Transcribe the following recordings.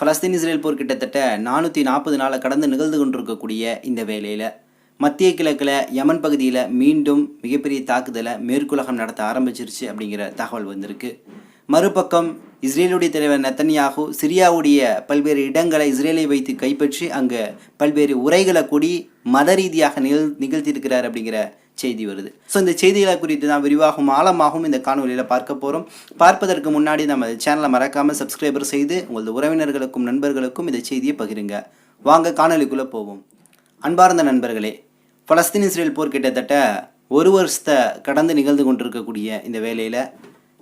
Palestine Israel போர் கிட்டத்தட்ட நானூற்றி நாற்பது நாளை கடந்து நிகழ்ந்து கொண்டிருக்கக்கூடிய இந்த வேளையில் மத்திய கிழக்கில் யமன் பகுதியில் மீண்டும் மிகப்பெரிய தாக்குதலை மேற்குலகம் நடத்த ஆரம்பிச்சிருச்சு அப்படிங்கிற தகவல் வந்திருக்கு. மறுபக்கம் இஸ்ரேலுடைய தலைவர் நெத்தன்யாகு சிரியாவுடைய பல்வேறு இடங்களை இஸ்ரேலை வைத்து கைப்பற்றி அங்கே பல்வேறு உரைகளை கூடி மத ரீதியாக நிகழ் நிகழ்த்தியிருக்கிறார் அப்படிங்கிற செய்தி வருது. ஸோ இந்த செய்திகளை குறித்து தான் விரிவாகவும் ஆழமாகவும் இந்த காணொலியில் பார்க்க போகிறோம் பார்ப்பதற்கு முன்னாடி நம்ம சேனலை மறக்காமல் சப்ஸ்கிரைபர் செய்து உங்களது உறவினர்களுக்கும் நண்பர்களுக்கும் இந்த செய்தியை பகிருங்க. வாங்க காணொலிக்குள்ளே போவோம். அன்பார்ந்த நண்பர்களே பலஸ்தீன் இஸ்ரேல் போர் கிட்டத்தட்ட ஒரு வருஷத்தை கடந்து நிகழ்ந்து கொண்டிருக்கக்கூடிய இந்த வேலையில்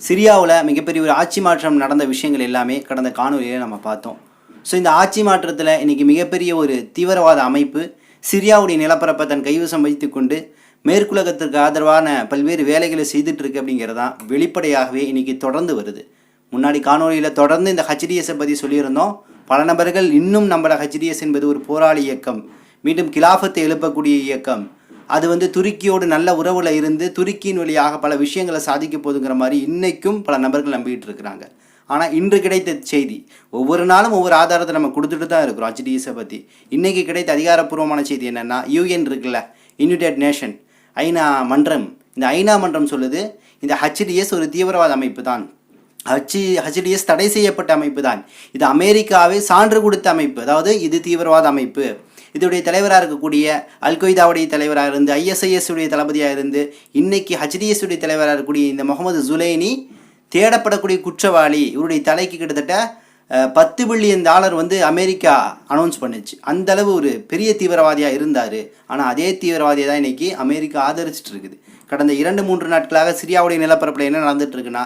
சிரியாவில் மிகப்பெரிய ஒரு ஆட்சி மாற்றம் நடந்த விஷயங்கள் எல்லாமே கடந்த காணொலியில் நம்ம பார்த்தோம். ஸோ இந்த ஆட்சி மாற்றத்தில் இன்றைக்கி மிகப்பெரிய ஒரு தீவிரவாத அமைப்பு சிரியாவுடைய நிலப்பரப்பை தன் கைவசம் வைத்துக்கொண்டு மேற்குலகத்திற்கு ஆதரவான பல்வேறு வேலைகளை செய்துட்டு இருக்கு அப்படிங்கிறதான் வெளிப்படையாகவே இன்னைக்கு தொடர்ந்து வருது. முன்னாடி காணொலியில் தொடர்ந்து இந்த ஹச்டிஎஸை பற்றி சொல்லியிருந்தோம். பல நபர்கள் இன்னும் நம்மளோட ஹச்டிஎஸ் என்பது ஒரு போராளி இயக்கம். மீண்டும் கிலாஃபத்தை எழுப்பக்கூடிய இயக்கம். அது வந்து துருக்கியோடு நல்ல உறவில் இருந்து துருக்கியின் வழியாக பல விஷயங்களை சாதிக்க போதுங்கிற மாதிரி இன்றைக்கும் பல நபர்கள் நம்பிக்கிட்டு இருக்கிறாங்க ஆனால் இன்று கிடைத்த செய்தி ஒவ்வொரு நாளும் ஒவ்வொரு ஆதாரத்தை நம்ம கொடுத்துட்டு தான் இருக்கிறோம் ஹச்டிஎஸை பற்றி இன்றைக்கி கிடைத்த அதிகாரப்பூர்வமான செய்தி என்னென்னா யூஎன் இருக்குல்ல யுனைடெட் நேஷன் ஐநா மன்றம். இந்த ஐநா மன்றம் சொல்லுது இந்த ஹச்டிஎஸ் ஒரு தீவிரவாத அமைப்பு தான் ஹச்சி ஹச்டிஎஸ் தடை செய்யப்பட்ட அமைப்பு தான் இது அமெரிக்காவே சான்று கொடுத்த அமைப்பு. அதாவது இது தீவிரவாத அமைப்பு. இதோடைய தலைவராக இருக்கக்கூடிய அல் கொய்தாவுடைய தலைவராக இருந்து ஐஎஸ்ஐஎஸ் உடைய தளபதியாக இருந்து இன்னைக்கு ஹச்டிஎஸ் உடைய தலைவராக இருக்கக்கூடிய இந்த முகமது ஜுலைனி தேடப்படக்கூடிய குற்றவாளி இவருடைய தலைக்கு கிட்டத்தட்ட பத்து பில்லியன் டாலர் வந்து அமெரிக்கா அனௌன்ஸ் பண்ணுச்சு. அந்தளவு ஒரு பெரிய தீவிரவாதியாக இருந்தார். ஆனால் அதே தீவிரவாதியை தான் இன்றைக்கி அமெரிக்கா ஆதரிச்சிட்டு இருக்குது. கடந்த இரண்டு மூன்று நாட்களாக சிரியாவுடைய நிலப்பரப்பில் என்ன நடந்துட்டு இருக்குன்னா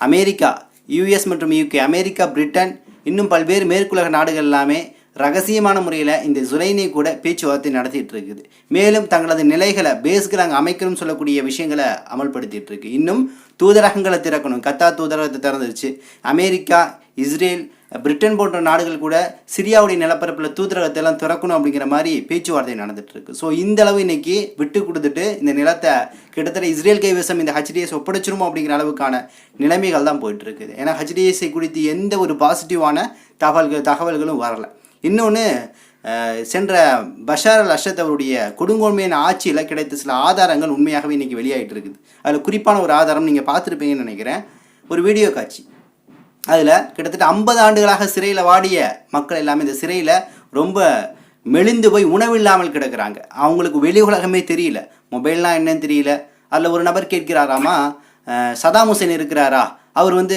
அமெரிக்கா யுஎஸ் மற்றும் யூகே அமெரிக்கா பிரிட்டன் இன்னும் பல்வேறு மேற்குலக நாடுகள் எல்லாமே ரகசியமான முறையில் இந்த ஜுலைனை கூட பேச்சுவார்த்தை நடத்திட்டு இருக்குது மேலும் தங்களது நிலைகளை பேஸ்களை அங்கே அமைக்கணும்னு சொல்லக்கூடிய விஷயங்களை அமல்படுத்திட்டு இருக்கு இன்னும் தூதரகங்களை திறக்கணும். கத்தா தூதரகத்தை திறந்துருச்சு. அமெரிக்கா இஸ்ரேல் பிரிட்டன் போன்ற நாடுகள் கூட சிரியாவுடைய நிலப்பரப்பில் தூதரகத்தை எல்லாம் திறக்கணும் அப்படிங்கிற மாதிரி பேச்சுவார்த்தை நடந்துட்டு இருக்கு ஸோ இந்த அளவு இன்னைக்கு விட்டு கொடுத்துட்டு இந்த நிலத்தை கிட்டத்தட்ட இஸ்ரேல் கைவசம் இந்த ஹச்டிஎஸ் ஒப்படைச்சிருமோ அப்படிங்கிற அளவுக்கான நிலைமைகள் தான் போயிட்டு இருக்குது ஏன்னா ஹச்டிஎஸ்ஐ குறித்து எந்த ஒரு பாசிட்டிவான தகவல்கள் தகவல்களும் வரல. இன்னொன்று சென்ற பஷார் அல் அஷத் அவருடைய கொடுங்கோன்மையான ஆட்சியில் கிடைத்த சில ஆதாரங்கள் உண்மையாகவே இன்றைக்கி வெளியாகிட்டு இருக்குது அதில் குறிப்பான ஒரு ஆதாரம் நீங்கள் பார்த்துருப்பீங்கன்னு நினைக்கிறேன். ஒரு வீடியோ காட்சி. அதில் கிட்டத்தட்ட ஐம்பது ஆண்டுகளாக சிறையில் வாடிய மக்கள் எல்லாமே இந்த சிறையில் ரொம்ப மெலிந்து போய் உணவில்லாமல் கிடக்கிறாங்க. அவங்களுக்கு வெளி உலகமே தெரியல. மொபைல்லாம் என்னன்னு தெரியல. அதில் ஒரு நபர் கேட்கிறாராமா சதாம் ஹுசேன் இருக்கிறாரா? அவர் வந்து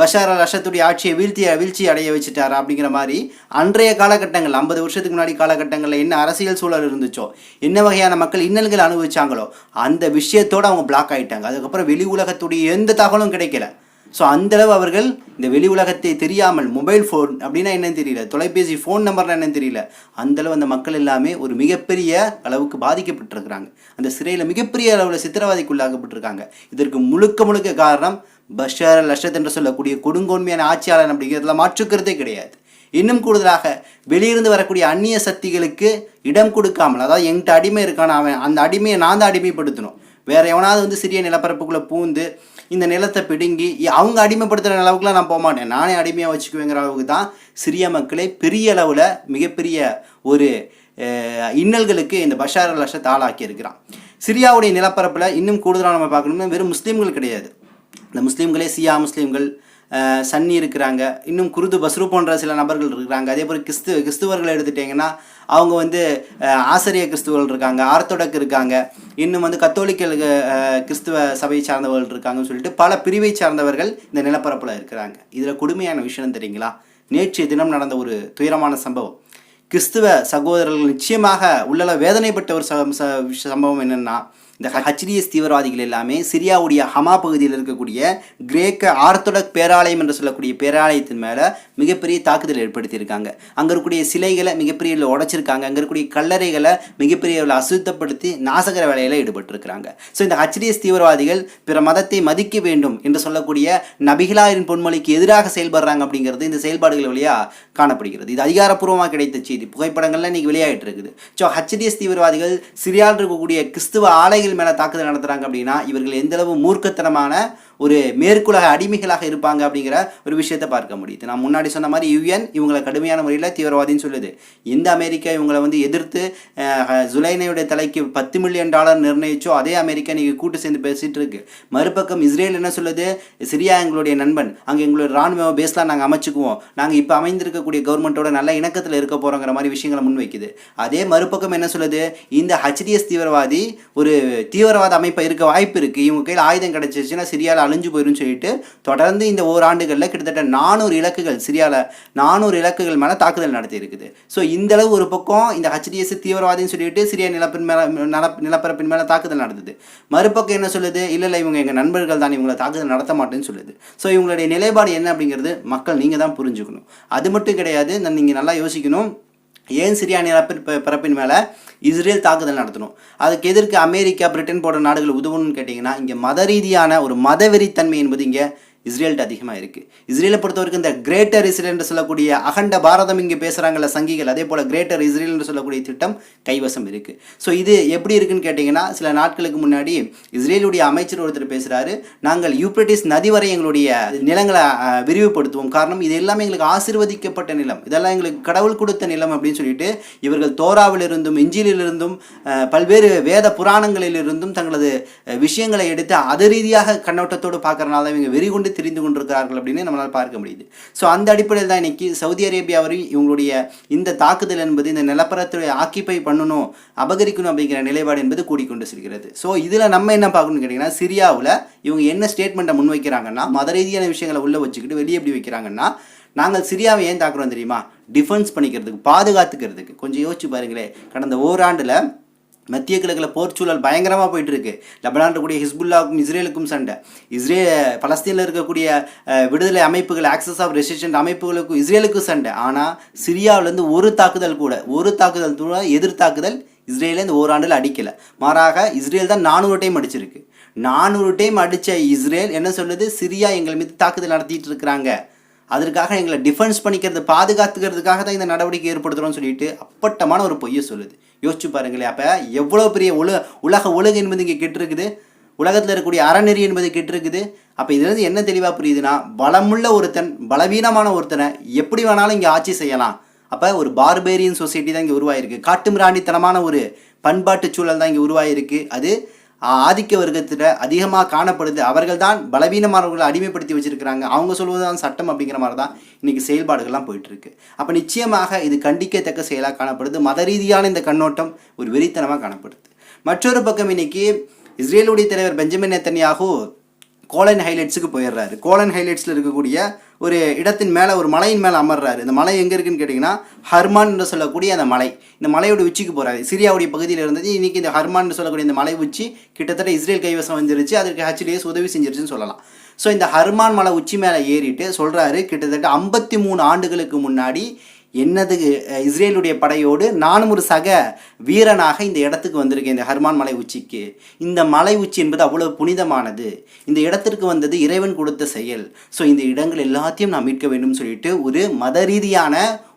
பஷார் அல் அஷத்துடைய ஆட்சியை வீழ்த்தி வீழ்ச்சி அடைய வச்சுட்டாரா? அப்படிங்கிற மாதிரி அன்றைய காலகட்டங்கள் ஐம்பது வருஷத்துக்கு முன்னாடி காலகட்டங்களில் என்ன அரசியல் சூழல் இருந்துச்சோ என்ன வகையான மக்கள் இன்னல்கள் அனுபவிச்சாங்களோ அந்த விஷயத்தோடு அவங்க பிளாக் ஆயிட்டாங்க. அதுக்கப்புறம் வெளி உலகத்துடைய எந்த தகவலும் கிடைக்கல. ஸோ அந்தளவு அவர்கள் இந்த வெளி உலகத்தை தெரியாமல் மொபைல் ஃபோன் அப்படின்னா என்னன்னு தெரியல. தொலைபேசி ஃபோன் நம்பர்னா என்னன்னு தெரியல. அந்தளவு அந்த மக்கள் எல்லாமே ஒரு மிகப்பெரிய அளவுக்கு பாதிக்கப்பட்டிருக்கிறாங்க. அந்த சிறையில் மிகப்பெரிய அளவில் சித்திரவதைக்குள்ளாக்கப்பட்டிருக்காங்க. இதற்கு முழுக்க முழுக்க காரணம் பஷர் லஷத் என்று சொல்லக்கூடிய கொடுங்கோன்மையான ஆட்சியாளர் அப்படிங்கிறதுல மாற்றுக்கிறதே கிடையாது. இன்னும் கூடுதலாக வெளியிருந்து வரக்கூடிய அந்நிய சக்திகளுக்கு இடம் கொடுக்காமல் அதாவது என்கிட்ட அடிமை இருக்கான அவன் அந்த அடிமையை நான் தான் அடிமைப்படுத்தணும். வேறு எவனாவது வந்து சிறிய நிலப்பரப்புக்குள்ளே பூந்து இந்த நிலத்தை பிடுங்கி அவங்க அடிமைப்படுத்துகிற அளவுக்குலாம் நான் போக மாட்டேன் நானே அடிமையாக வச்சுக்குவேங்கிற அளவுக்கு தான் சிறிய மக்களை பெரிய அளவில் மிகப்பெரிய ஒரு இன்னல்களுக்கு இந்த பஷார் அல் அஷத் ஆளாக்கி இருக்கிறான் சிரியாவுடைய நிலப்பரப்பில் இன்னும் கூடுதலாக நம்ம பார்க்கணும்னா வெறும் முஸ்லீம்கள் கிடையாது. இந்த முஸ்லீம்களே சியா முஸ்லீம்கள் சன்னி இருக்கிறாங்க. இன்னும் குருது பஸ்ரு போன்ற சில நபர்கள் இருக்கிறாங்க. அதே போல் கிறிஸ்து கிறிஸ்துவர்களை எடுத்துட்டிங்கன்னா அவங்க வந்து ஆசிரிய கிறிஸ்துவர்கள் இருக்காங்க ஆர்த்தோடக் இருக்காங்க. இன்னும் வந்து கத்தோலிக்கல் கிறிஸ்துவ சபையை சார்ந்தவர்கள் இருக்காங்கன்னு சொல்லிட்டு பல பிரிவை சார்ந்தவர்கள் இந்த நிலப்பரப்பில் இருக்கிறாங்க. இதில் கொடுமையான விஷயம் தெரியுங்களா? நேற்றைய தினம் நடந்த ஒரு துயரமான சம்பவம். கிறிஸ்துவ சகோதரர்கள் நிச்சயமாக உள்ளள வேதனைப்பட்ட ஒரு ச- ச- சம்பவம் என்னென்னா இந்த ஹச்டிஎஸ் தீவிரவாதிகள் எல்லாமே சிரியாவுடைய ஹமா பகுதியில் இருக்கக்கூடிய கிரேக்க ஆர்த்தோடக் பேராலயம் என்று சொல்லக்கூடிய பேராலயத்தின் மேலே மிகப்பெரிய தாக்குதல் ஏற்படுத்தியிருக்காங்க. அங்கே இருக்கக்கூடிய சிலைகளை மிகப்பெரிய உடைச்சிருக்காங்க. அங்கே இருக்கக்கூடிய கல்லறைகளை மிகப்பெரிய அளவில் அசுத்தப்படுத்தி நாசகர வேலையில் ஈடுபட்டிருக்கிறாங்க. ஸோ இந்த ஹச்டிஎஸ் தீவிரவாதிகள் பிற மதத்தை மதிக்க வேண்டும் என்று சொல்லக்கூடிய நபிகளாரின் பொன்மொழிக்கு எதிராக செயல்படுறாங்க அப்படிங்கிறது இந்த செயல்பாடுகள் வழியாக காணப்படுகிறது. இது அதிகாரப்பூர்வமாக கிடைத்த செய்தி. புகைப்படங்கள்லாம் இன்னைக்கு வெளியாகிட்டு இருக்குது. ஸோ ஹச்டிஎஸ் தீவிரவாதிகள் சிரியாவில் இருக்கக்கூடிய கிறிஸ்துவ ஆலைகள் மேலே தாக்குதல் நடத்துகிறாங்க அப்படின்னா இவர்கள் எந்தளவு மூர்க்கத்தனமான ஒரு மேற்குலக அடிமைகளாக இருப்பாங்க அப்படிங்கிற ஒரு விஷயத்தை பார்க்க முடியுது. நான் முன்னாடி சொன்ன மாதிரி யுஎன் இவங்களை கடுமையான முறையில் தீவிரவாதின்னு சொல்லுது. இந்த அமெரிக்கா இவங்களை வந்து எதிர்த்து ஜுலைனையுடைய தலைக்கு பத்து மில்லியன் டாலர் நிர்ணயிச்சோ அதே அமெரிக்கா நீங்கள் கூட்டு சேர்ந்து பேசிட்டு இருக்கு. மறுபக்கம் இஸ்ரேல் என்ன சொல்லுது? சிரியா எங்களுடைய நண்பன். அங்கே எங்களுடைய ராணுவ பேஸ்லாம் நாங்கள் அமைச்சுக்குவோம். நாங்கள் இப்போ அமைந்திருக்கக்கூடிய கவர்மெண்ட்டோட நல்ல இணக்கத்தில் இருக்க போகிறோங்கிற மாதிரி விஷயங்களை முன்வைக்குது. அதே மறுபக்கம் என்ன சொல்லுது? இந்த ஹச்டிஎஸ் தீவிரவாதி ஒரு தீவிரவாத அமைப்பு இருக்க வாய்ப்பு இருக்குது இவங்க கையில் ஆயுதம் கிடைச்சிச்சுன்னா சிரியாவில் அழிஞ்சு போயிடும் சொல்லிட்டு தொடர்ந்து இந்த ஓராண்டுகளில் கிட்டத்தட்ட நானூறு இலக்குகள் சிரியாவில் நானூறு இலக்குகள் மேலே தாக்குதல் நடத்தி இருக்குது ஸோ இந்த அளவு ஒரு பக்கம் இந்த ஹச்டிஎஸ் தீவிரவாதின்னு சொல்லிட்டு சிரியா நிலப்பின் மேலே நில நிலப்பரப்பின் மேலே தாக்குதல் நடந்தது. மறுபக்கம் என்ன சொல்லுது? இல்லை இல்லை இவங்க எங்கள் நண்பர்கள் தான் இவங்களை தாக்குதல் நடத்த மாட்டேன்னு சொல்லுது. ஸோ இவங்களுடைய நிலைப்பாடு என்ன அப்படிங்கிறது மக்கள் நீங்கள் தான் புரிஞ்சுக்கணும். அது மட்டும் கிடையாது நான் நீங்கள் நல்லா யோசிக்கணும். ஏன் சிரியா நிலப்பின் பரப்பின் மேலே இஸ்ரேல் தாக்குதல் நடத்தணும். அதுக்கு எதிர்க்கு அமெரிக்கா பிரிட்டன் போன்ற நாடுகள் உதவணும்னு கேட்டிங்கன்னா இங்கே மத ரீதியான ஒரு மதவெறித்தன்மை என்பது இங்கே இஸ்ரேல்கிட்ட அதிகமாக இருக்குது இஸ்ரேலை பொறுத்த வரைக்கும் இந்த கிரேட்டர் இஸ்ரேல் என்று சொல்லக்கூடிய அகண்ட பாரதம் இங்கே பேசுகிறாங்கல்ல சங்கிகள் அதே போல் கிரேட்டர் இஸ்ரேல் என்று சொல்லக்கூடிய திட்டம் கைவசம் இருக்குது ஸோ இது எப்படி இருக்குன்னு கேட்டிங்கன்னா சில நாட்களுக்கு முன்னாடி இஸ்ரேலுடைய அமைச்சர் ஒருத்தர் பேசுகிறாரு நாங்கள் யூப்ரட்டிஸ் நதி வரை எங்களுடைய நிலங்களை விரிவுபடுத்துவோம். காரணம் இது எல்லாமே எங்களுக்கு ஆசீர்வதிக்கப்பட்ட நிலம். இதெல்லாம் எங்களுக்கு கடவுள் கொடுத்த நிலம் அப்படின்னு சொல்லிட்டு இவர்கள் தோராவிலிருந்தும் இஞ்சிலிருந்தும் பல்வேறு வேத புராணங்களிலிருந்தும் தங்களது விஷயங்களை எடுத்து அது ரீதியாக கண்ணோட்டத்தோடு பார்க்கறனால இவங்க வெறி கொண்டு தெரிந்து கொண்டிருக்கிறார்கள் அப்படின்னு நம்மளால் பார்க்க முடியுது. ஸோ அந்த அடிப்படையில் தான் இன்னைக்கு சவுதி அரேபியா வரை இவங்களுடைய இந்த தாக்குதல் என்பது இந்த நிலப்பரத்தை ஆக்கிப்பை பண்ணணும் அபகரிக்கணும் அப்படிங்கிற நிலைப்பாடு என்பது கூடிக்கொண்டு செல்கிறது. ஸோ இதில் நம்ம என்ன பார்க்கணும்னு கேட்டிங்கன்னா சிரியாவில் இவங்க என்ன ஸ்டேட்மெண்ட்டை முன்வைக்கிறாங்கன்னா மத ரீதியான விஷயங்களை உள்ளே வச்சுக்கிட்டு வெளியே எப்படி வைக்கிறாங்கன்னா நாங்கள் சிரியாவை ஏன் தாக்குறோம் தெரியுமா? டிஃபென்ஸ் பண்ணிக்கிறதுக்கு பாதுகாத்துக்கிறதுக்கு. கொஞ்சம் யோசிச்சு பாருங்களேன். கடந்த ஓராண்டில் மத்திய கிழக்கில் போர்ச்சூழல் பயங்கரமாக போயிட்டு இருக்கு லெபனான் இருக்கக்கூடிய ஹிஸ்புல்லாவுக்கும் இஸ்ரேலுக்கும் சண்டை. இஸ்ரே பலஸ்தீனில் இருக்கக்கூடிய விடுதலை அமைப்புகள் ஆக்சஸ் ஆஃப் ரெசிஸ்டன்ட் அமைப்புகளுக்கும் இஸ்ரேலுக்கும் சண்டை. ஆனால் சிரியாவிலேருந்து ஒரு தாக்குதல் கூட ஒரு தாக்குதல் கூட எதிர் தாக்குதல் இஸ்ரேலே இந்த ஓராண்டில் அடிக்கலை. மாறாக இஸ்ரேல் தான் நானூறு டைம் அடிச்சிருக்கு. நானூறு டைம் அடித்த இஸ்ரேல் என்ன சொல்லுது? சிரியா எங்கள் மீது தாக்குதல் நடத்திட்டு இருக்கிறாங்க. அதற்காக எங்களை டிஃபென்ஸ் பண்ணிக்கிறது பாதுகாத்துக்கிறதுக்காக தான் இந்த நடவடிக்கை ஏற்படுத்துகிறோம்னு சொல்லிட்டு அப்பட்டமான ஒரு பொய்யை சொல்லுது. யோசிச்சு பாருங்களேன் அப்போ எவ்வளோ பெரிய உல உலக உலகு என்பது இங்கே கெட்டிருக்குது. உலகத்தில் இருக்கக்கூடிய அறநெறி என்பது கெட்டிருக்குது. அப்போ இதுலேருந்து என்ன தெளிவாக புரியுதுன்னா பலமுள்ள ஒருத்தன் பலவீனமான ஒருத்தனை எப்படி வேணாலும் இங்கே ஆட்சி செய்யலாம். அப்போ ஒரு பார்பேரியன் சொசைட்டி தான் இங்கே உருவாயிருக்கு. காட்டுமிராண்டித்தனமான ஒரு பண்பாட்டு சூழல் தான் இங்கே உருவாயிருக்கு. அது ஆதிக்க வர்க்கத்தில் அதிகமாக காணப்படுது. அவர்கள் தான் பலவீனமானவர்களை அடிமைப்படுத்தி வச்சுருக்கிறாங்க. அவங்க சொல்வது தான் சட்டம் அப்படிங்கிற மாதிரி தான் இன்றைக்கி செயல்பாடுகள்லாம் போயிட்டுருக்கு. அப்போ நிச்சயமாக இது கண்டிக்கத்தக்க செயலாக காணப்படுது. மத ரீதியான இந்த கண்ணோட்டம் ஒரு வெறித்தனமாக காணப்படுது. மற்றொரு பக்கம் இன்னைக்கு இஸ்ரேலுடைய தலைவர் பெஞ்சமின் நெத்தன்யாகு கோலன் ஹைலைட்ஸுக்கு போயிடுறாரு. கோலன் ஹைலைட்ஸில் இருக்கக்கூடிய ஒரு இடத்தின் மேலே ஒரு மலையின் மேலே அமர்றாரு. இந்த மலை எங்கே இருக்குன்னு கேட்டிங்கன்னா ஹர்மான் என்று சொல்லக்கூடிய அந்த மலை. இந்த மலையோட உச்சிக்கு போகிறாரு சிரியாவுடைய பகுதியில் இருந்தது இன்றைக்கி இந்த ஹர்மான் சொல்லக்கூடிய இந்த மலை உச்சி கிட்டத்தட்ட இஸ்ரேல் கைவசம் வந்துருச்சு. அதற்கு ஹச்டிஎஸ் உதவி செஞ்சிருச்சுன்னு சொல்லலாம். ஸோ இந்த ஹர்மான் மலை உச்சி மேலே ஏறிட்டு சொல்கிறாரு கிட்டத்தட்ட ஐம்பத்தி மூணு ஆண்டுகளுக்கு முன்னாடி என்னது இஸ்ரேலுடைய படையோடு நானும் ஒரு சக வீரனாக இந்த இடத்துக்கு வந்திருக்கேன் இந்த ஹர்மான் மலை உச்சிக்கு. இந்த மலை உச்சி என்பது அவ்வளவு புனிதமானது. இந்த இடத்திற்கு வந்தது இறைவன் கொடுத்த செயல். ஸோ இந்த இடங்கள் எல்லாத்தையும் நான் மீட்க வேண்டும் சொல்லிட்டு ஒரு மத ரீதியான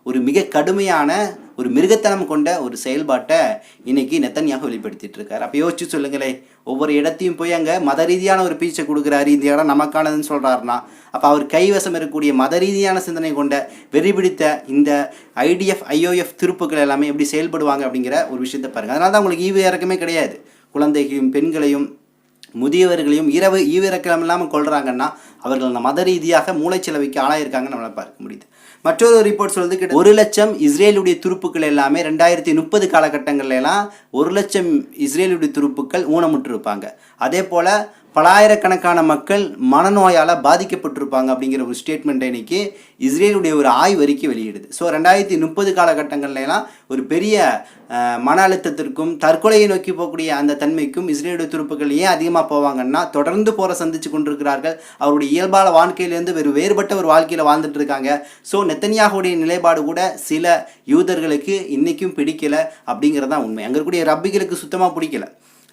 ஒரு மிக கடுமையான ஒரு மிருகத்தனம் கொண்ட ஒரு செயல்பாட்டை இன்னைக்கு நெத்தன்யாக வெளிப்படுத்திட்டு இருக்காரு. அப்போ யோசிச்சு சொல்லுங்களேன் ஒவ்வொரு இடத்தையும் போய் அங்கே மத ரீதியான ஒரு பீச்சை கொடுக்குறாரு இந்த இடம் நமக்கானதுன்னு சொல்கிறாருன்னா அப்போ அவர் கைவசம் இருக்கக்கூடிய மத ரீதியான சிந்தனை கொண்ட வெறி பிடித்த இந்த ஐடிஎஃப் ஐஓஎஃப் திருப்புகள் எல்லாமே எப்படி செயல்படுவாங்க அப்படிங்கிற ஒரு விஷயத்தை பாருங்கள் அதனால தான் உங்களுக்கு ஈவு இறக்கமே கிடையாது. குழந்தைகளையும் பெண்களையும் முதியவர்களையும் இரவு ஈவிரக்கம் இல்லாமல் கொள்கிறாங்கன்னா அவர்கள் அந்த மத ரீதியாக மூளைச்சலவைக்கு ஆளாயிருக்காங்கன்னு நம்மளால் பார்க்க முடியுது. மற்றொரு ரிப்போர்ட் சொல்றது கிட்ட ஒரு லட்சம் இஸ்ரேலுடைய துருப்புக்கள் எல்லாமே ரெண்டாயிரத்தி முப்பது காலகட்டங்கள்லாம் ஒரு லட்சம் இஸ்ரேலுடைய துருப்புக்கள் ஊனமுற்றிருப்பாங்க. அதே போல் பலாயிரக்கணக்கான மக்கள் மனநோயால் பாதிக்கப்பட்டிருப்பாங்க அப்படிங்கிற ஒரு ஸ்டேட்மெண்ட்டை இன்னைக்கு இஸ்ரேலுடைய ஒரு ஆய்வறிக்கை வெளியிடுது. ஸோ ரெண்டாயிரத்தி முப்பது காலகட்டங்கள்லாம் ஒரு பெரிய மன அழுத்தத்திற்கும் தற்கொலையை நோக்கி போகக்கூடிய அந்த தன்மைக்கும் இஸ்ரேலுடைய துருப்புகள் ஏன் அதிகமாக போவாங்கன்னா தொடர்ந்து போகிற சந்திச்சு கொண்டிருக்கிறார்கள். அவருடைய இயல்பான வாழ்க்கையிலேருந்து வெறும் வேறுபட்ட ஒரு வாழ்க்கையில் வாழ்ந்துட்டு இருக்காங்க ஸோ நெத்தனியாகவுடைய நிலைப்பாடு கூட சில யூதர்களுக்கு இன்றைக்கும் பிடிக்கலை அப்படிங்கிறது தான் உண்மை. அங்கே இருக்கக்கூடிய ரப்பிகளுக்கு சுத்தமாக பிடிக்கல.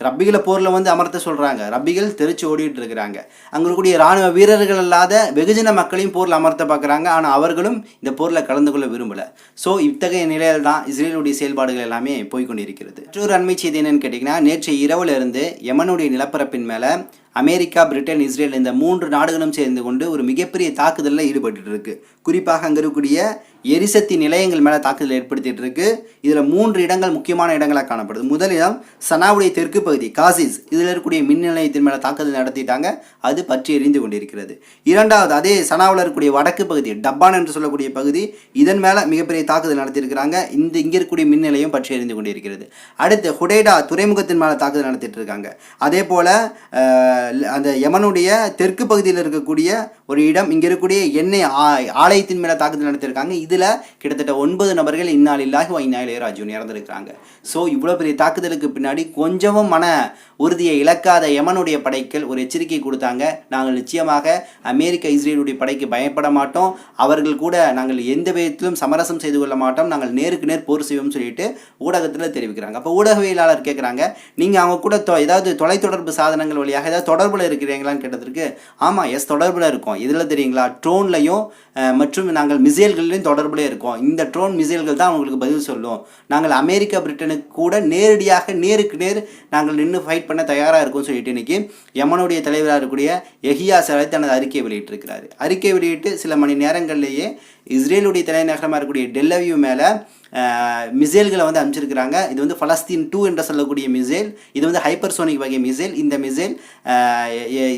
ரப்பிகளை போரில் வந்து அமர்த்த சொல்கிறாங்க ரப்பிகள் தெரிச்சு ஓடிட்டு இருக்கிறாங்க. அங்கே இருக்கக்கூடிய இராணுவ வீரர்கள் அல்லாத வெகுஜன மக்களையும் போரில் அமர்த்த பார்க்குறாங்க. ஆனால் அவர்களும் இந்த போரில் கலந்து கொள்ள விரும்பலை. ஸோ இத்தகைய நிலையில் தான் இஸ்ரேலுடைய செயல்பாடுகள் எல்லாமே போய்கொண்டிருக்கிறது. மற்றொரு அண்மை செய்தி என்னன்னு கேட்டிங்கன்னா நேற்று இரவிலிருந்து யமனுடைய நிலப்பரப்பின் மேலே அமெரிக்கா பிரிட்டன் இஸ்ரேல் இந்த மூன்று நாடுகளும் சேர்ந்து கொண்டு ஒரு மிகப்பெரிய தாக்குதலில் ஈடுபட்டு இருக்கு. குறிப்பாக அங்கே இருக்கக்கூடிய எரிசக்தி நிலையங்கள் மேலே தாக்குதல் ஏற்படுத்திட்டு இருக்கு. இதில் மூன்று இடங்கள் முக்கியமான இடங்களாக காணப்படுது. முதல் இடம் சனாவுடைய தெற்கு பகுதி காசிஸ். இதில் இருக்கக்கூடிய மின் நிலையத்தின் மேலே தாக்குதல் நடத்திட்டாங்க. அது பற்றி எரிந்து கொண்டிருக்கிறது. இரண்டாவது அதே சனாவில் இருக்கக்கூடிய வடக்கு பகுதி டப்பான் என்று சொல்லக்கூடிய பகுதி இதன் மேலே மிகப்பெரிய தாக்குதல் நடத்தியிருக்கிறாங்க. இந்த இங்கே இருக்கக்கூடிய மின் நிலையம் பற்றி எரிந்து கொண்டிருக்கிறது. அடுத்து ஹுடேடா துறைமுகத்தின் மேலே தாக்குதல் நடத்திட்டு இருக்காங்க. அதே போல் அந்த யமனுடைய தெற்கு பகுதியில் இருக்கக்கூடிய ஒரு இடம் இங்கே இருக்கக்கூடிய எண்ணெய் ஆ- ஆலயத்தின் மேலே தாக்குதல் நடத்தியிருக்காங்க. இதில் கிட்டத்தட்ட ஒன்பது நபர்கள் இந்நாளில்லாகி வைநாயிலே ராஜுன் இறந்துருக்கிறாங்க. ஸோ இவ்வளோ பெரிய தாக்குதலுக்கு பின்னாடி கொஞ்சமும் மன உறுதியை இழக்காத யமனுடைய படைகள் ஒரு எச்சரிக்கை கொடுத்தாங்க. நாங்கள் நிச்சயமாக அமெரிக்க இஸ்ரேலுடைய படைக்கு பயப்பட மாட்டோம். அவர்கள் கூட நாங்கள் எந்த விதத்திலும் சமரசம் செய்து கொள்ள மாட்டோம். நாங்கள் நேருக்கு நேர் போர் செய்வோம்னு சொல்லிட்டு ஊடகத்தில் தெரிவிக்கிறாங்க. அப்போ ஊடகவியலாளர் கேட்குறாங்க நீங்கள் அவங்க கூட தொ ஏதாவது தொலைத்தொடர்பு சாதனங்கள் வழியாக ஏதாவது தொடர்பில் இருக்கிறீங்களான்னு கேட்டதற்கு ஆமாம் எஸ் தொடர்பில் இருக்கோம். இதில் தெரியுங்களா? ட்ரோன்லையும் மற்றும் நாங்கள் மிசைல்கள்லையும் தொடர்புலேயே இருக்கோம். இந்த ட்ரோன் மிசைல்கள் தான் உங்களுக்கு பதில் சொல்லும். நாங்கள் அமெரிக்கா பிரிட்டனுக்கு கூட நேரடியாக நேருக்கு நேர் நாங்கள் நின்று ஃபைட் பண்ண தயாராக இருக்கோம்னு சொல்லிட்டு இன்னைக்கு யமனுடைய தலைவராக இருக்கக்கூடிய எஹியா சரை தனது அறிக்கையை வெளியிட்டிருக்கிறார். அறிக்கை வெளியிட்டு சில மணி நேரங்கள்லேயே இஸ்ரேலுடைய தலைநகரமாக இருக்கக்கூடிய டெல்லவியூ மேலே மிசைல்களை வந்து அனுப்பிச்சிருக்கிறாங்க. இது வந்து பலஸ்தீன் டூ என்று சொல்லக்கூடிய மிசைல் இது வந்து ஹைப்பர்சோனிக் வகை மிசைல். இந்த மிசைல்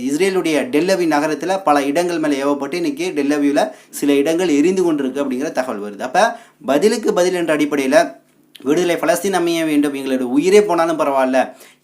இஸ்ரேலுடைய டெல்லவி நகரத்தில் பல இடங்கள் மேலே ஏவப்பட்டு இன்றைக்கி டெல்லவியில் சில இடங்கள் எரிந்து கொண்டிருக்கு அப்படிங்கிற தகவல் வருது. அப்போ பதிலுக்கு பதில் என்ற அடிப்படையில் விடுதலை பலஸ்தீன் அமைய வேண்டும் எங்களோட உயிரே போனாலும் பரவாயில்ல.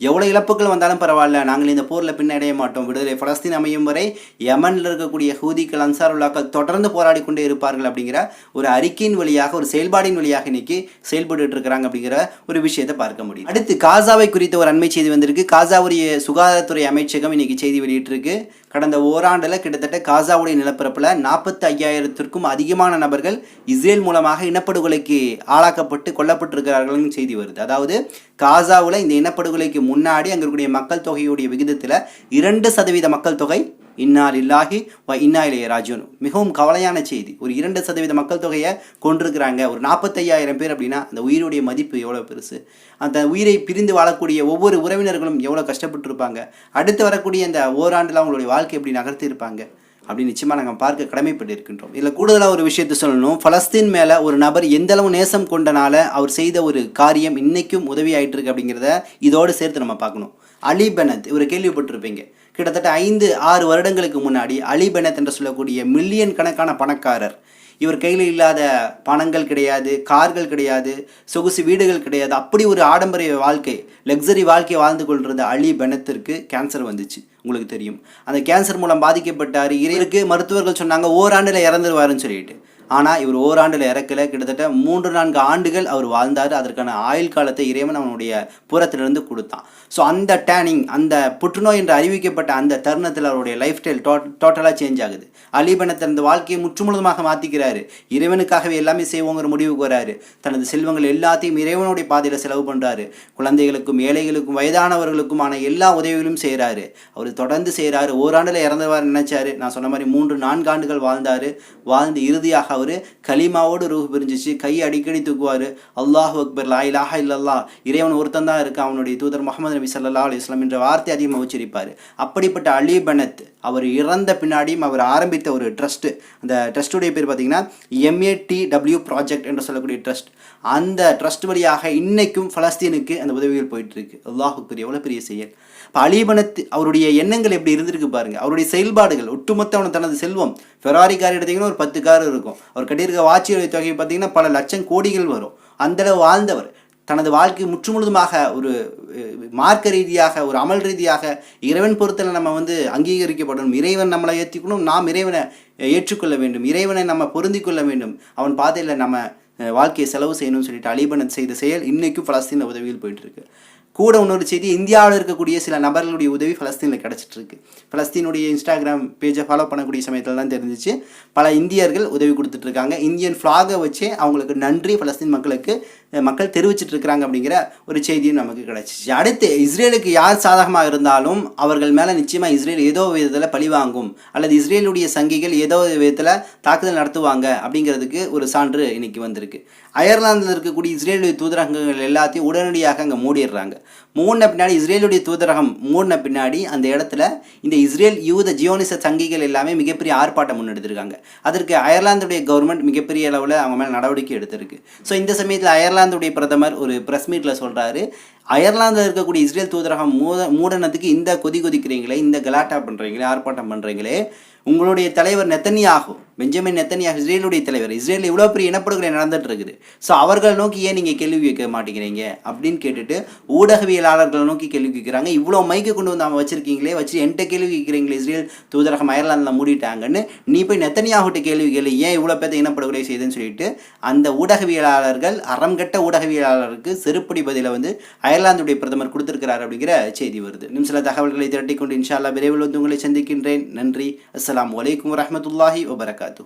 எவ்வளோ இழப்புகள் வந்தாலும் பரவாயில்ல. நாங்கள் இந்த போரில் பின்னடைய மாட்டோம். விடுதலை பலஸ்தீன் அமையும் வரை யமனில் இருக்கக்கூடிய ஹூதிக்கள் அன்சாருல்லாக்கள் தொடர்ந்து போராடி கொண்டே இருப்பார்கள் அப்படிங்கிற ஒரு அறிக்கையின் வழியாக ஒரு செயல்பாடின் வழியாக இன்னைக்கு செயல்பட்டு இருக்கிறாங்க அப்படிங்கிற ஒரு விஷயத்தை பார்க்க முடியும் அடுத்து காசாவை குறித்த ஒரு அண்மை செய்தி வந்திருக்கு. காசாவுடைய சுகாதாரத்துறை அமைச்சகம் இன்னைக்கு செய்தி வெளியிட்டிருக்கு. கடந்த ஓராண்டில் கிட்டத்தட்ட காசாவுடைய நிலப்பரப்பில் நாற்பத்தி ஐயாயிரத்திற்கும் அதிகமான நபர்கள் இஸ்ரேல் மூலமாக இனப்படுகொலைக்கு ஆளாக்கப்பட்டு கொல்லப்பட்டிருக்கிறார்கள்னு செய்தி வருது. அதாவது காசாவில் இந்த இனப்படுகொலைக்கு முன்னாடி அங்கே இருக்கக்கூடிய மக்கள் தொகையுடைய விகிதத்தில் இரண்டு சதவீத மக்கள் தொகை இன்னார் இல்லாஹி வ இன்னா இளைய ராஜுன் மிகவும் கவலையான செய்தி. ஒரு இரண்டு சதவீத மக்கள் தொகையை கொண்டிருக்கிறாங்க ஒரு நாற்பத்தையாயிரம் பேர் அப்படின்னா அந்த உயிருடைய மதிப்பு எவ்வளோ பெருசு? அந்த உயிரை பிரிந்து வாழக்கூடிய ஒவ்வொரு உறவினர்களும் எவ்வளோ கஷ்டப்பட்டு இருப்பாங்க அடுத்து வரக்கூடிய அந்த ஓராண்டில் அவங்களுடைய வாழ்க்கை எப்படி நகர்த்தி இருப்பாங்க அப்படின்னு நிச்சயமாக நாங்கள் பார்க்க கடமைப்பட்டு இருக்கின்றோம் இதில் கூடுதலாக ஒரு விஷயத்தை சொல்லணும். ஃபலஸ்தீன் மேலே ஒரு நபர் எந்த அளவு நேசம் கொண்டனால அவர் செய்த ஒரு காரியம் இன்றைக்கும் உதவி ஆயிட்டு இருக்கு அப்படிங்கிறத இதோடு சேர்த்து நம்ம பார்க்கணும். அலி பெனத் இவர் கேள்விப்பட்டிருப்பீங்க. கிட்டத்தட்ட ஐந்து ஆறு வருடங்களுக்கு முன்னாடி அலி பெனத் என்று சொல்லக்கூடிய மில்லியன் கணக்கான பணக்காரர். இவர் கையில் இல்லாத பணங்கள் கிடையாது கார்கள் கிடையாது சொகுசு வீடுகள் கிடையாது. அப்படி ஒரு ஆடம்பர வாழ்க்கை லக்ஸரி வாழ்க்கையை வாழ்ந்து கொள்றது அலி பெனத்திற்கு கேன்சர் வந்துச்சு. உங்களுக்கு தெரியும். அந்த கேன்சர் மூலம் பாதிக்கப்பட்டார். இவருக்கு மருத்துவர்கள் சொன்னாங்க ஓராண்டில் இறந்துருவாருன்னு சொல்லிட்டு. ஆனால் இவர் ஓராண்டில் இறக்கல. கிட்டத்தட்ட மூன்று நான்கு ஆண்டுகள் அவர் வாழ்ந்தார். அதற்கான ஆயுள் காலத்தை இறைவன் அவனுடைய புறத்திலிருந்து கொடுத்தான். ஸோ அந்த டேனிங் அந்த புற்றுநோய் என்று அறிவிக்கப்பட்ட அந்த தருணத்தில் அவருடைய லைஃப் ஸ்டைல் டோட்டலாக சேஞ்ச் ஆகுது. அலிபனை தனது வாழ்க்கையை முற்றுமுழுதுமாக மாற்றிக்கிறாரு இறைவனுக்காகவே எல்லாமே செய்வோங்கிற முடிவுக்கு வராரு. தனது செல்வங்கள் எல்லாத்தையும் இறைவனுடைய பாதையில் செலவு பண்ணுறாரு குழந்தைகளுக்கும் ஏழைகளுக்கும் வயதானவர்களுக்குமான எல்லா உதவிகளும் செய்கிறாரு அவர் தொடர்ந்து செய்கிறாரு ஓராண்டில் இறந்தவார் நினைச்சாரு. நான் சொன்ன மாதிரி மூன்று நான்கு ஆண்டுகள் வாழ்ந்தார். வாழ்ந்து இறுதியாக அவர் கலிமாவோடு ரூஹ் பிரிஞ்சிச்சு கை அடிக்கடி தூக்குவார். அல்லாஹ் அக்பர் லா இலாஹா இல்லல்லா இறைவன் ஒருத்தன் தான் இருக்கான் அவனுடைய தூதர் முகமது நபி சல்லா அலிஸ்லாம் என்ற வார்த்தை அதிகமாக உச்சரிப்பார். அப்படிப்பட்ட அலி பனத் அவர் இறந்த பின்னாடியும் அவர் ஆரம்பித்த ஒரு ட்ரஸ்ட்டு அந்த ட்ரஸ்ட்டுடைய பேர் பார்த்தீங்கன்னா எம்ஏடி டபிள்யூ ப்ராஜெக்ட் என்று சொல்லக்கூடிய ட்ரஸ்ட் அந்த ட்ரஸ்ட் வழியாக இன்னைக்கும் ஃபலஸ்தீனுக்கு அந்த உதவிகள் போயிட்டு இருக்கு. அல்லாஹ் அக்பர் எவ்வளோ பெரிய செயல். இப்போ அலிபனத் அவருடைய எண்ணங்கள் எப்படி இருந்திருக்கு பாருங்க. அவருடைய செயல்பாடுகள் ஒட்டுமொத்த அவன் தனது செல்வம். ஃபெராரி கார் எடுத்தீங்கன்னா ஒரு பத்து கார் இருக்கும். அவர் கட்டியிருக்க வாட்சியுடைய தொகை பார்த்தீங்கன்னா பல லட்சம் கோடிகள் வரும். அந்தளவு வாழ்ந்தவர். தனது வாழ்க்கை முற்றுமுழுதுமாக ஒரு மார்க்க ரீதியாக ஒரு அமல் ரீதியாக இறைவன் பொறுத்தல நம்ம வந்து அங்கீகரிக்கப்படணும். இறைவன் நம்மளை ஏற்றிக்கணும் நாம் இறைவனை ஏற்றுக்கொள்ள வேண்டும். இறைவனை நம்ம பொருந்தி கொள்ள வேண்டும். அவன் பாதையில் நம்ம வாழ்க்கையை செலவு செய்யணும்னு சொல்லிட்டு அலிபனத் செய்த செயல் இன்றைக்கும் பலஸ்தீன உதவியில் போயிட்டுருக்கு கூட இன்னொரு செய்தி இந்தியாவில் இருக்கக்கூடிய சில நபர்களுடைய உதவி ஃபலஸ்தீனில் கிடச்சிட்டு இருக்கு பலஸ்தீனுடைய இன்ஸ்டாகிராம் பேஜை ஃபாலோ பண்ணக்கூடிய சமயத்தில் தான் தெரிஞ்சிச்சு. பல இந்தியர்கள் உதவி கொடுத்துட்ருக்காங்க. இந்தியன் ஃப்ளாகை வச்சு அவங்களுக்கு நன்றி பலஸ்தீன் மக்களுக்கு மக்கள் தெரிவிச்சிட்டு இருக்கிறாங்க அப்படிங்கிற ஒரு செய்தியும் நமக்கு கிடச்சிச்சு. அடுத்து இஸ்ரேலுக்கு யார் சாதகமாக இருந்தாலும் அவர்கள் மேலே நிச்சயமாக இஸ்ரேல் ஏதோ விதத்தில் பழி வாங்கும். அல்லது இஸ்ரேலுடைய சங்கிகள் ஏதோ விதத்தில் தாக்குதல் நடத்துவாங்க அப்படிங்கிறதுக்கு ஒரு சான்று இன்னைக்கு வந்திருக்கு. அயர்லாந்தில் இருக்கக்கூடிய இஸ்ரேலுடைய தூதரகங்கள் எல்லாத்தையும் உடனடியாக அங்கே மூடிடுறாங்க. மூடின பின்னாடி இஸ்ரேலுடைய தூதரகம் மூடின பின்னாடி அந்த இடத்துல இந்த இஸ்ரேல் யூத ஜியோனிச சங்கிகள் எல்லாமே மிகப்பெரிய ஆர்ப்பாட்டம் முன்னெடுத்திருக்காங்க. அதற்கு அயர்லாந்துடைய கவர்மெண்ட் மிகப்பெரிய அளவில் அவங்க மேலே நடவடிக்கை எடுத்திருக்கு. ஸோ இந்த சமயத்தில் அயர்லாந்துடைய பிரதமர் ஒரு ப்ரெஸ் மீட்டில் சொல்கிறாரு அயர்லாந்தில் இருக்கக்கூடிய இஸ்ரேல் தூதரகம் மூட மூடனத்துக்கு இந்த கொதி கொதிக்கிறீங்களே இந்த கலாட்டா பண்ணுறீங்களே ஆர்ப்பாட்டம் பண்ணுறீங்களே உங்களுடைய தலைவர் நெத்தனியாகும் பெஞ்சமின் நெத்தனியா இஸ்ரேலுடைய தலைவர். இஸ்ரேல் இவ்வளோ பெரிய இனப்படுகொலை நடந்துட்டு இருக்குது ஸோ அவர்கள் நோக்கி ஏன் நீங்கள் கேள்வி கேட்க மாட்டேங்கிறீங்க? அப்படின்னு கேட்டுட்டு ஊடகவியலாளர்களை நோக்கி கேள்வி கேட்குறாங்க. இவ்வளோ மைக்கை கொண்டு வந்து அவன் வச்சிருக்கீங்களே வச்சு என்கிட்ட கேள்வி கேட்குறீங்களே இஸ்ரேல் தூதரகம் அயர்லாந்தில் மூடிட்டாங்கன்னு. நீ போய் நெத்தனியாகிட்ட கேள்வி கேளு ஏன் இவ்வளோ பேர்த்த இனப்படுகொலை செய்யுதுன்னு சொல்லிட்டு அந்த ஊடகவியலாளர்கள் அறம் கட்ட ஊடகவியலாளருக்கு செருப்படி பதிலை வந்து அயர்லாந்துடைய பிரதமர் கொடுத்துருக்கிறார் அப்படிங்கிற செய்தி வருது. இன்னும் சில தகவல்களை திரட்டிக்கொண்டு இன்ஷால்லா விரைவில் வந்து உங்களை சந்திக்கின்றேன். நன்றி. அஸ்லாம் வலைக்கம் வரமத்துல்லாஹி வபரகாத். wabarakatuh